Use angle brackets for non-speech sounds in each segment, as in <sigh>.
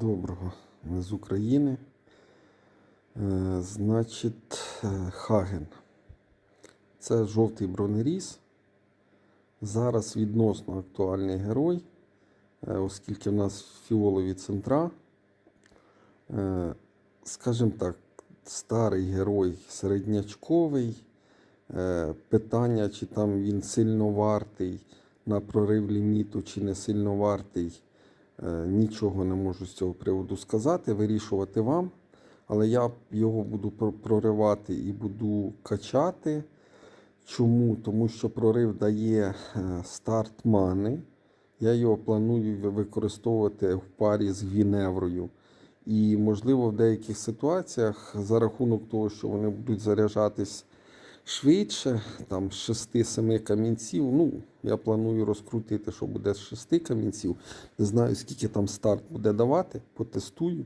Доброго. Ми з України. Е, значить, е, Хаген. Це жовтий бронеріз. Зараз відносно актуальний герой, е, оскільки в нас фіолові центра. Скажімо так, старий герой середнячковий. Питання, чи там він сильно вартий на прорив ліміту, чи не сильно вартий. Е, Нічого не можу з цього приводу сказати, вирішувати вам. Але я його буду проривати і буду качати. Чому? Тому що прорив дає е, старт мани. Я його планую використовувати в парі з Гвіневрою. І, можливо, в деяких ситуаціях за рахунок того, що вони будуть заряджатись швидше, там з 6-7 камінців. Ну, я планую розкрутити, що буде з 6 камінців. Не знаю, скільки там старт буде давати, потестую.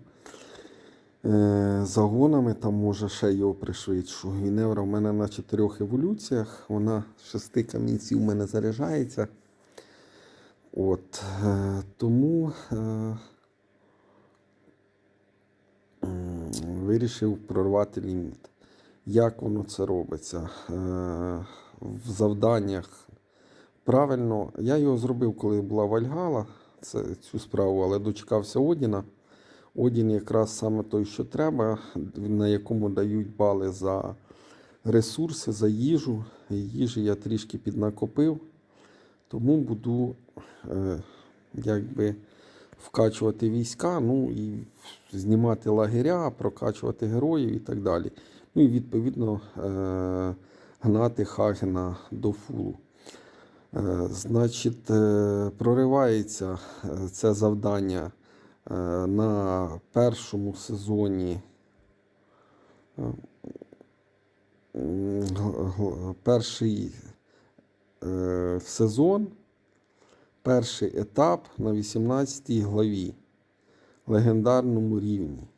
Е, загонами там може ще його пришвидшу. Гвіневра в мене на чотирьох еволюціях. Вона з 6 камінців в мене заряджається. От, е, тому е, вирішив прорвати ліміт. Як воно це робиться? Е, в завданнях правильно, я його зробив, коли була Вальгала, це, цю справу, але дочекався Одіна. Одін якраз саме той, що треба, на якому дають бали за ресурси, за їжу. Їжі я трішки піднакопив, тому буду е, якби вкачувати війська, ну і знімати лагеря, прокачувати героїв і так далі. Ну і відповідно е, гнати Хагена до фулу. Е, Значить, е, проривається це завдання на першому сезоні. Перший сезон, перший етап на 18 главі, легендарному рівні.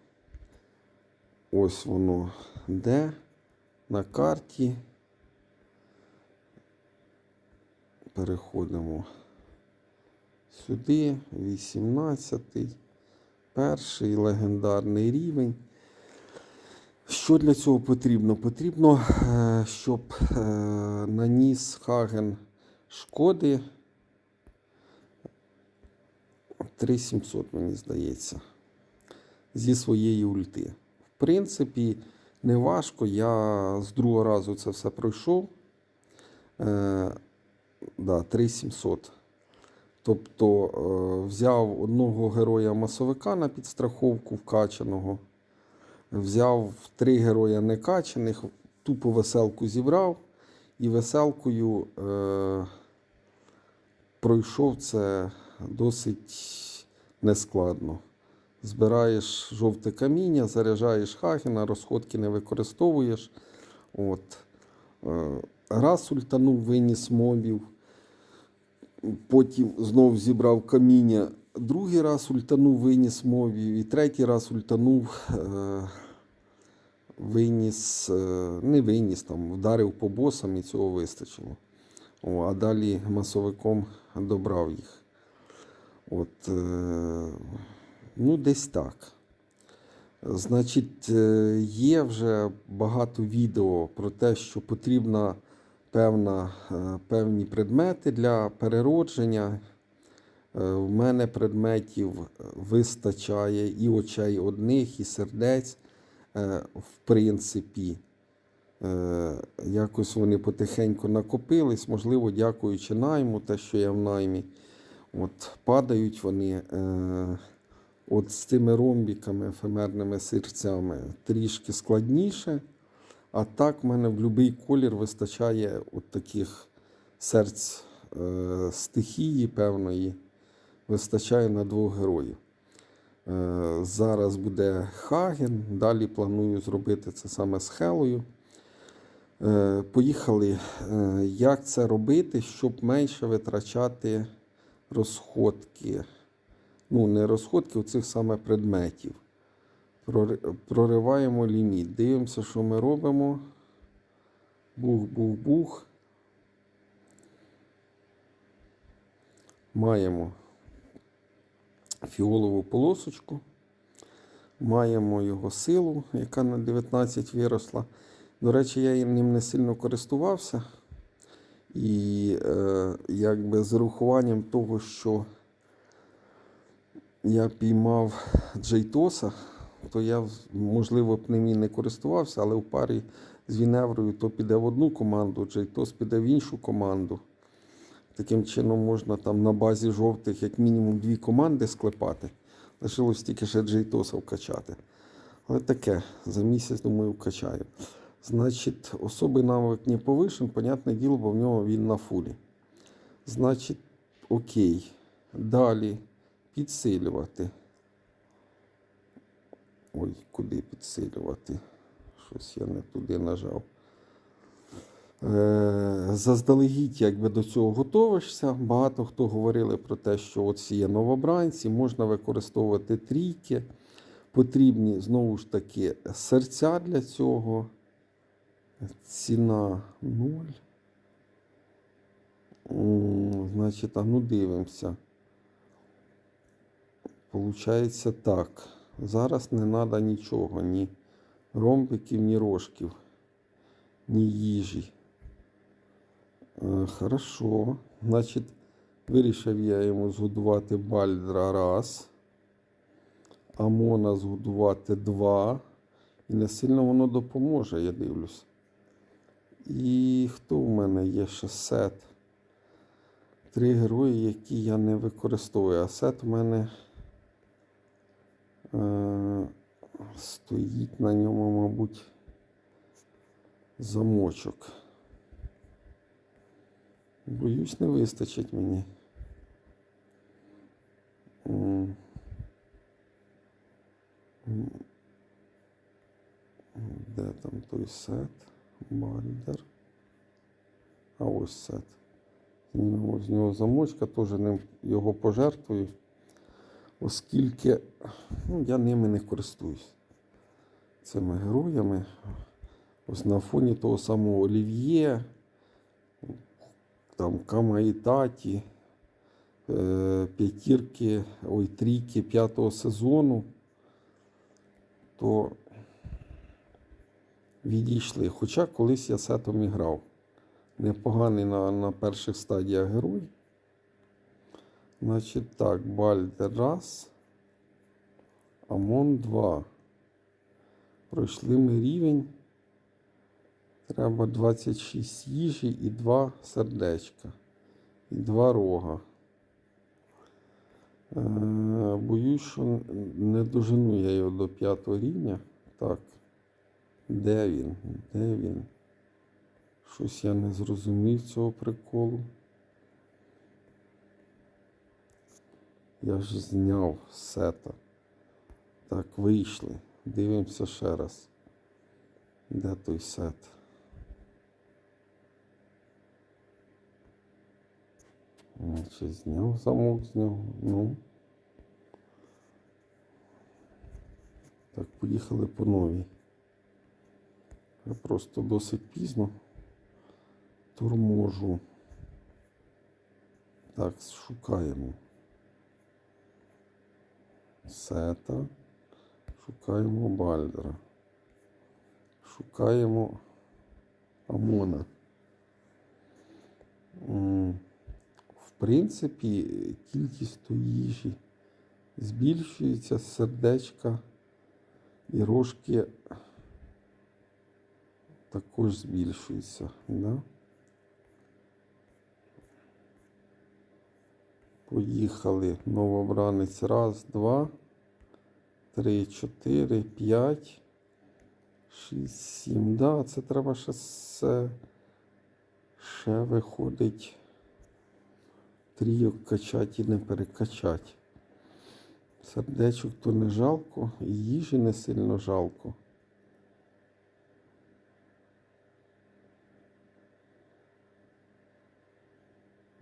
Ось воно де на карті. Переходимо сюди, 18-й, перший легендарний рівень. Що для цього потрібно? Потрібно, е, щоб е, наніс Хаген шкоди 3700, мені здається, зі своєї ульти. Принципі, не важко. Я з другого разу це все пройшов. Е, да, 3700. Тобто е, взяв одного героя масовика на підстраховку вкачаного, взяв три героя некачаних, тупо веселку зібрав і веселкою е, пройшов це досить нескладно. Збираєш жовте каміння, заряджаєш хагена, розходки не використовуєш. От. Е, Раз ультанув, виніс мобів. Потім знов зібрав каміння. Другий раз ультанув, виніс мовів. І третій раз ультанув, е, виніс, е, не виніс, там, вдарив по босам і цього вистачило. О, а далі масовиком добрав їх. От, е, ну, десь так. Значить, е, є вже багато відео про те, що потрібна певна, е, певні предмети для переродження. Е, В мене предметів вистачає і очей одних, і сердець. В принципі, якось вони потихеньку накопились, можливо, дякуючи найму, те, що я в наймі. От падають вони от з цими ромбіками, ефемерними серцями трішки складніше. А так в мене в будь-який колір вистачає от таких серць е, стихії певної, вистачає на двох героїв. Е, зараз буде Хаген, далі планую зробити це саме з Хелою. Е, Поїхали. Е, Як це робити, щоб менше витрачати розходки? Ну, не розходки, оцих саме предметів. Прориваємо ліміт. Дивимося, що ми робимо. Бух-бух-бух. Маємо фіолову полосочку. Маємо його силу, яка на 19 виросла. До речі, я ним не сильно користувався. І е, якби з урахуванням того, що я піймав Джейтоса, то я, можливо, б ним і не користувався, але в парі з Віневрою то піде в одну команду, Джейтос піде в іншу команду. Таким чином можна там на базі жовтих як мінімум дві команди склепати. Лишилось тільки ще Джейтоса вкачати. Але таке, за місяць, думаю, вкачаю. Значить, особий навик не повишен, понятне діло, бо в нього він на фулі. Значить, окей. Далі підсилювати. Ой, куди підсилювати? Щось я не туди нажав. Е, Заздалегідь, якби до цього готовишся. Багато хто говорили про те, що от є новобранці, можна використовувати трійки. Потрібні знову ж таки серця для цього. Ціна 0. Значить, а ну дивимося. Получається так. Зараз не треба нічого, ні ромбиків, ні рожків, ні їжі. Е, Хорошо. Значить, вирішив я йому згодувати бальдра раз. Амона згодувати два. І не сильно воно допоможе, я дивлюсь. І хто в мене є ще сет? Три герої, які я не використовую. А сет в мене стоїть на ньому, мабуть, замочок. Боюсь, не вистачить мені. Де там той сет? Бальдер. А ось сет. З нього замочка, теж його пожертвую, оскільки ну, я ними не користуюсь. Цими героями. Ось на фоні того самого Олів'є, там Камаїтаті, е, п'ятірки, ой, трійки п'ятого сезону, то відійшли. Хоча колись я сетом і грав. Непоганий на, на перших стадіях герой. Значить так, Бальдер раз. Амон 2. Пройшли ми рівень. Треба 26 їжі і 2 сердечка. І 2 рога. Е, боюсь, що не дожену я його до 5 рівня. Так. Де він? Де він? Щось я не зрозумів цього приколу. Я ж зняв сета. Так, вийшли. Дивимося ще раз. Де той сет? Чи зняв замок з нього? Ну. Так, поїхали по новій. Просто досить пізно торможу. Так, шукаємо. Сета. Шукаємо Бальдера. Шукаємо Амона. В принципі, кількість тої їжі збільшується, сердечка і рожки також збільшуються. Да? Поїхали. Новобранець. Раз, два, три, чотири, п'ять, шість, сім. Да, це треба ще, все, ще виходить. Трійок качати і не перекачати. Сердечок то не жалко, і їжі не сильно жалко.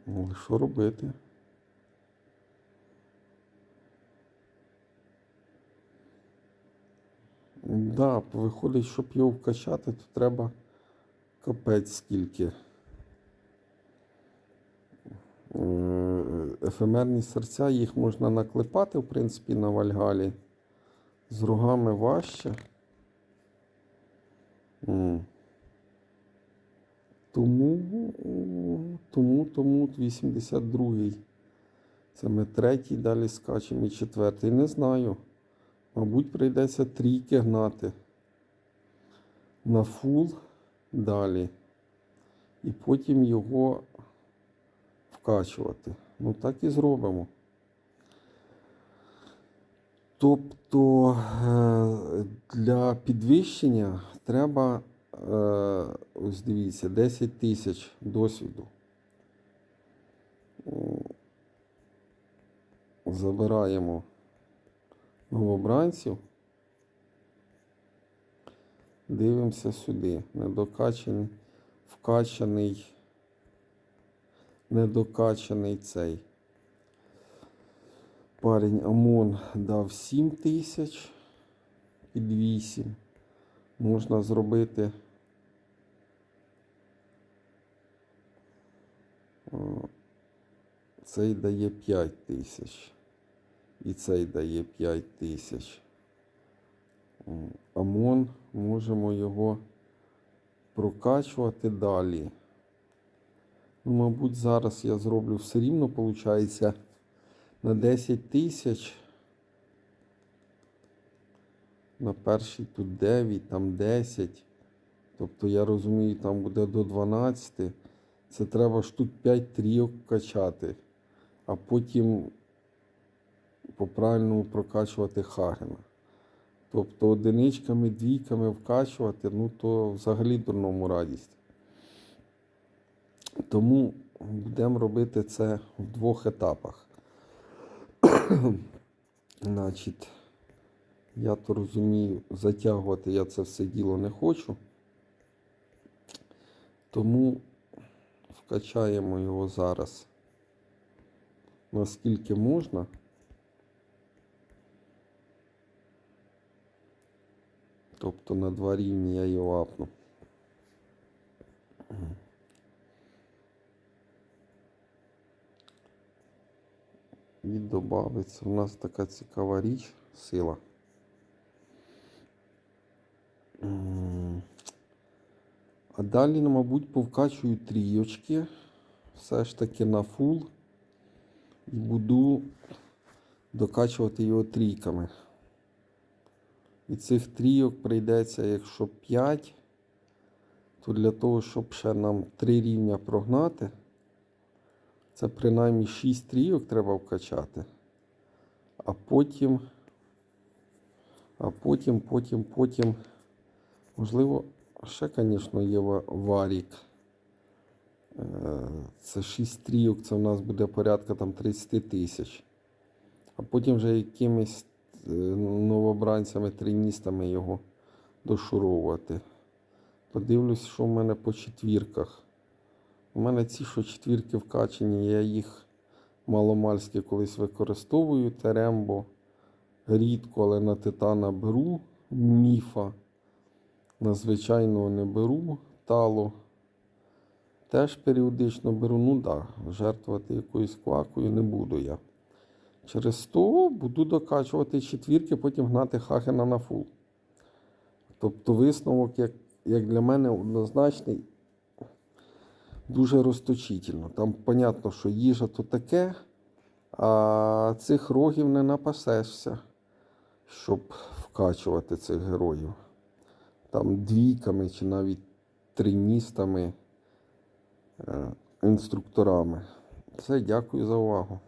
Але що робити? Да, виходить, щоб його вкачати, то треба капець скільки. Е, Ефемерні серця, їх можна наклепати, в принципі, на Вальгалі. З рогами важче. Тому, тому, тому 82-й. Це ми третій, далі скачемо і четвертий. Не знаю. Мабуть, прийдеться трійки гнати. На фул далі. І потім його вкачувати. Ну так і зробимо. Тобто е, для підвищення треба, е, ось дивіться, 10 тисяч досвіду. Забираємо новобранців. Дивимося сюди. Недокачаний, вкачаний, недокачаний цей. Парень ОМОН дав 7 тисяч під 8. Можна зробити. Цей дає 5 тисяч. І цей дає 5 тисяч. М, ОМОН можемо його прокачувати далі. Ну, мабуть, зараз я зроблю все рівно, виходить, на 10 тисяч. На перший тут 9, там 10. Тобто я розумію, там буде до 12. Це треба штук 5 трійок качати, а потім по правильному прокачувати Хагена. Тобто одиничками, двійками вкачувати, ну то взагалі дурному радість. Тому будемо робити це в двох етапах. <clears throat> Значить, я то розумію, затягувати я це все діло не хочу. Тому вкачаємо його зараз наскільки можна. Тобто на два рівні я його апну. І додається у нас така цікава річ, сила. А далі, ну, мабуть, повкачую трійочки. Все ж таки на фул. І буду докачувати його трійками. І цих трійок прийдеться, якщо 5, то для того, щоб ще нам 3 рівня прогнати, це принаймні 6 трійок треба вкачати. А потім, а потім, потім, потім, можливо, ще, звісно, є варік. Е, Це 6 трійок, це в нас буде порядка там 30 тисяч. А потім вже якимись новобранцями, триністами його дошуровувати. Подивлюсь, що в мене по четвірках. У мене ці, що четвірки вкачені, я їх маломальськи колись використовую. Терембо рідко, але на титана беру міфа. На звичайного не беру тало. Теж періодично беру, ну так, да, жертвувати якоюсь квакою не буду я. Через то буду докачувати четвірки, потім гнати Хагена на фул. Тобто висновок, як, як для мене, однозначний, дуже розточительно. Там, понятно, що їжа то таке, а цих рогів не напасешся, щоб вкачувати цих героїв. Там двійками чи навіть триністами, е, інструкторами. Все, дякую за увагу.